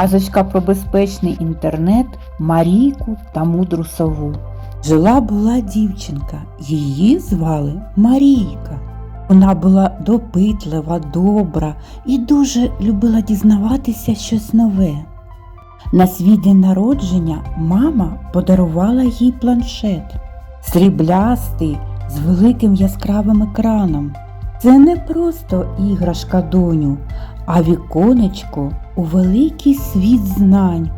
Казочка про безпечний інтернет, Марійку та мудру сову. Жила була дівчинка, її звали Марійка. Вона була допитлива, добра і дуже любила дізнаватися щось нове. На свій день народження мама подарувала їй планшет сріблястий з великим яскравим екраном. Це не просто іграшка доню, а віконечко у великий світ знань.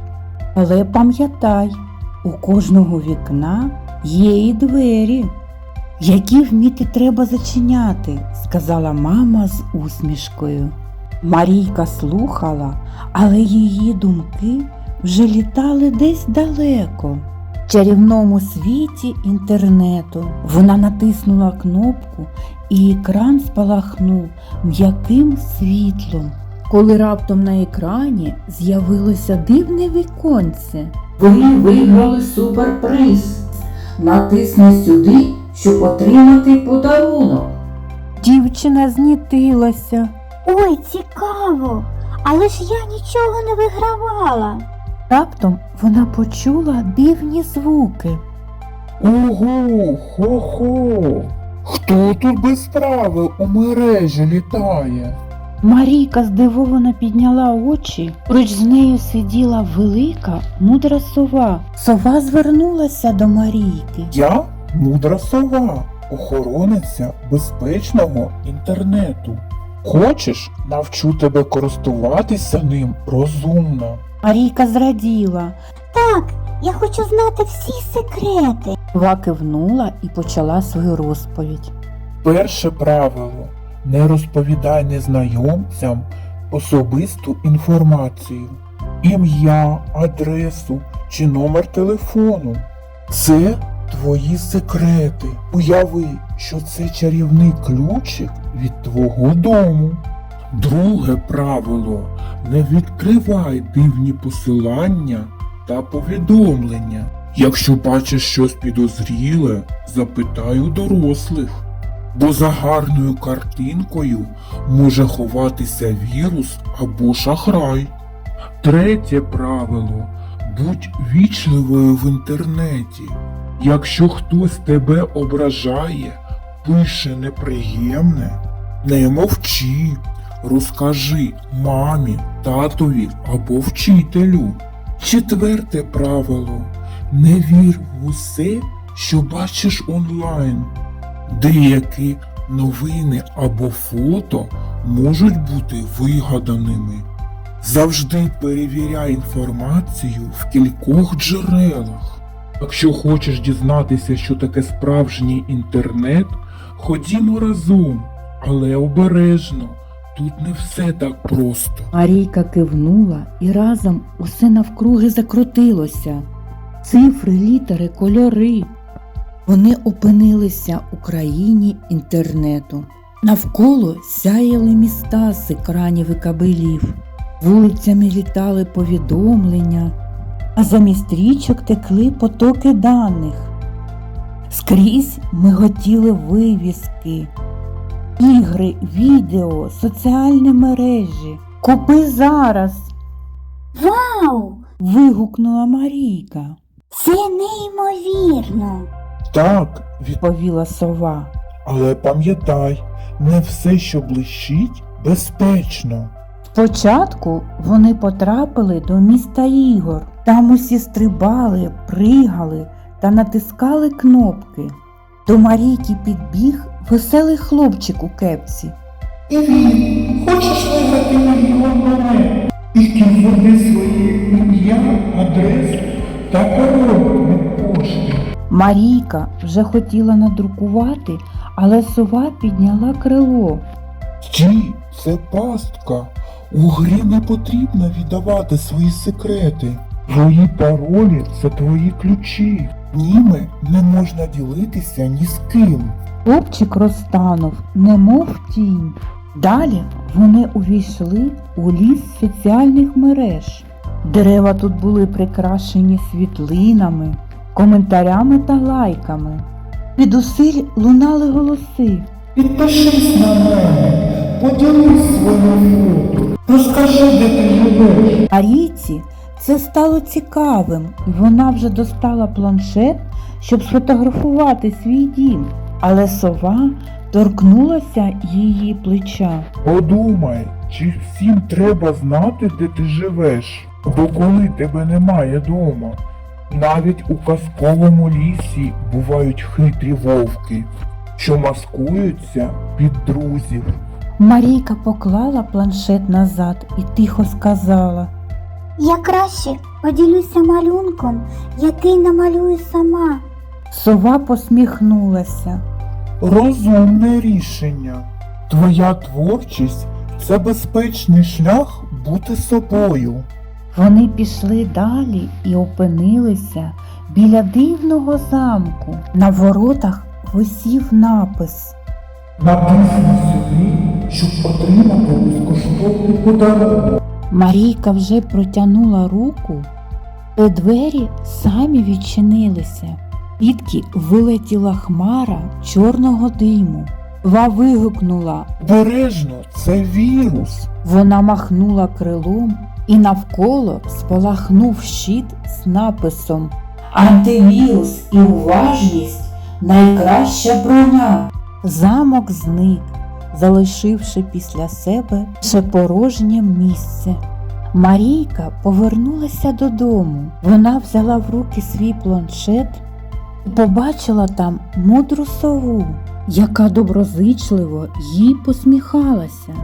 Але пам'ятай, у кожного вікна є і двері, які вміти треба зачиняти, сказала мама з усмішкою. Марійка слухала, але її думки вже літали десь далеко. Чарівному світі інтернету вона натиснула кнопку, і екран спалахнув м'яким світлом. Коли раптом на екрані з'явилося дивне віконце. Ви виграли суперприз. Натисни сюди, щоб отримати подарунок. Дівчина знітилася. Ой, цікаво! Але ж я нічого не вигравала. Раптом вона почула дивні звуки. Ого, хо-хо. Хто тут без справи у мережі літає? Марійка здивовано підняла очі. Поруч з нею сиділа велика мудра сова. Сова звернулася до Марійки. Я мудра сова, охорониця безпечного інтернету. Хочеш, навчу тебе користуватися ним розумно. Марійка зраділа. Так, я хочу знати всі секрети. Сова кивнула і почала свою розповідь. Перше правило не розповідай незнайомцям особисту інформацію, ім'я, адресу чи номер телефону. Це твої секрети. Уяви, що це чарівний ключик від твого дому. Друге правило не відкривай дивні посилання та повідомлення. Якщо бачиш щось підозріле, запитай у дорослих. Бо за гарною картинкою може ховатися вірус або шахрай. Третє правило будь вічливою в інтернеті. Якщо хтось тебе ображає, пише неприємне, не мовчи, розкажи мамі, татові або вчителю. Четверте правило не вір в усе, що бачиш онлайн. Деякі новини або фото можуть бути вигаданими. Завжди перевіряй інформацію в кількох джерелах. Якщо хочеш дізнатися, що таке справжній інтернет, ходімо разом, але обережно. Тут не все так просто. Марійка кивнула і разом усе навкруги закрутилося. Цифри, літери, кольори. Вони опинилися у країні інтернету. Навколо сяяли міста з екранів і кабелів. Вулицями літали повідомлення, а замість річок текли потоки даних. Скрізь миготіли вивіски, ігри, відео, соціальні мережі. Купи зараз. Вау! вигукнула Марійка, Це неймовірно. Так, відповіла сова. але пам'ятай, не все, що блищить, безпечно. Спочатку вони потрапили до міста ігор. Там усі стрибали, пригали та натискали кнопки. До Марійки підбіг веселий хлопчик у кепці. Привіт! Хочеш виграти мільйон монет? Тільки введи своє ім'я, адресу та пароль від пошти. Марійка вже хотіла надрукувати, але сова підняла крило. Стій, це пастка. У грі не потрібно віддавати свої секрети. Твої паролі це твої ключі. Німи не можна ділитися ні з ким. Хлопчик розтанув, немов тінь. Далі вони увійшли у ліс соціальних мереж. Дерева тут були прикрашені світлинами, коментарями та лайками. Від усиль лунали голоси. Підпишись на мене, поділись своїм фото. Розкажи, де ти живеш. Марійці це стало цікавим, і вона вже достала планшет, щоб сфотографувати свій дім. Але сова торкнулася її плеча. Подумай, чи всім треба знати, де ти живеш, бо коли тебе немає дома. Навіть у казковому лісі бувають хитрі вовки, що маскуються під друзів. Марійка поклала планшет назад і тихо сказала. Я краще поділюся малюнком, який намалюю сама. Сова посміхнулася. Розумне рішення. Твоя творчість це безпечний шлях бути собою. Вони пішли далі і опинилися біля дивного замку. На воротах висів напис. Написано сюди, щоб отримати безкоштовний подарунок. Марійка вже протягнула руку, і двері самі відчинилися. Підки вилетіла хмара чорного диму. Ва вигукнула. Бережно, це вірус. Вона махнула крилом і навколо спалахнув щит з написом Антивірус і уважність найкраща броня. Замок зник, залишивши після себе ще порожнє місце. Марійка повернулася додому. Вона взяла в руки свій планшет і побачила там мудру сову, яка доброзичливо їй посміхалася.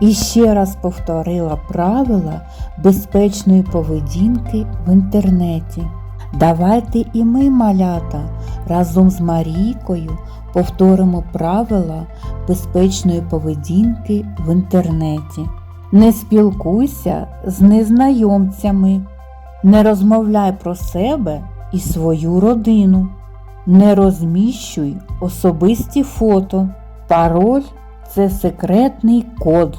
І ще раз повторила правила безпечної поведінки в інтернеті. Давайте і ми, малята, разом з Марійкою повторимо правила безпечної поведінки в інтернеті. Не спілкуйся з незнайомцями, не розмовляй про себе і свою родину, не розміщуй особисті фото. Пароль це секретний код.